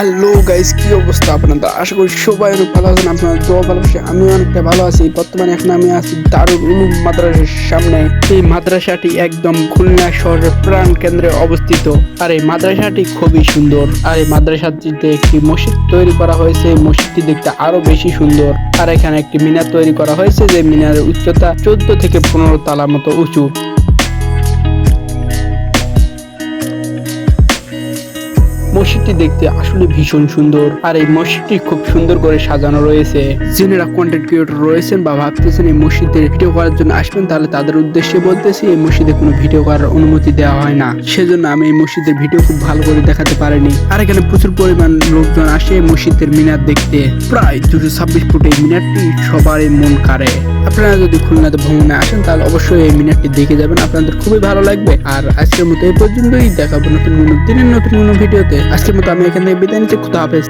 Hello guys কি অবস্থা আপনাদের? আশা করি সবাই অনেক ভালো আছেন আপনার দোয়া ভালোবাসে আমি অনেকটা ভালো আছি। বর্তমানে এখন আমি আছি দারুল উলুম মাদ্রাসার সামনে। এই মাদ্রাসাটি একদম খুলনা শহরের প্রাণ কেন্দ্রে অবস্থিত। আর এই মাদ্রাসাটি খুবই সুন্দর। আর এই মাদ্রাসাটিতে একটি মসজিদ তৈরি করা হয়েছে, এই মসজিদটি দেখতে আরও বেশি সুন্দর। আর এখানে একটি মিনার তৈরি করা হয়েছে, যে মিনারের উচ্চতা চোদ্দ থেকে পনেরো তালার মতো উঁচু। মসজিদটি দেখতে আসলে ভীষণ সুন্দর। আর এই মসজিদটি খুব সুন্দর করে সাজানো রয়েছে। যিনারা কন্টেন্ট ক্রিয়েটর রয়েছেন বা ভাবতেছেন এই মসজিদের ভিডিও করার জন্য আসবেন, তাহলে তাদের উদ্দেশ্যে বলতেছি এই মসজিদে কোনো ভিডিও করার অনুমতি দেওয়া হয় না। সেজন্য আমি এই মসজিদের ভিডিও খুব ভালো করে দেখাতে পারিনি। আর এখানে প্রচুর পরিমাণ লোকজন আসে মসজিদের মিনার দেখতে। প্রায় দুশো ছাব্বিশ ফুট এই মিনারটি সবারই মন কাড়ে। আপনারা যদি খুলনাতে ভ্রমণে আসেন, তাহলে অবশ্যই এই মিনারটি দেখে যাবেন। আপনাদের খুবই ভালো লাগবে। আর আজকের মতো এই পর্যন্তই। দেখাবো নতুন কোনো দিনের নতুন কোনো ভিডিওতে আজকের মতো আমি এখান থেকে বিদায় নিচ্ছি খুদা হাফেজ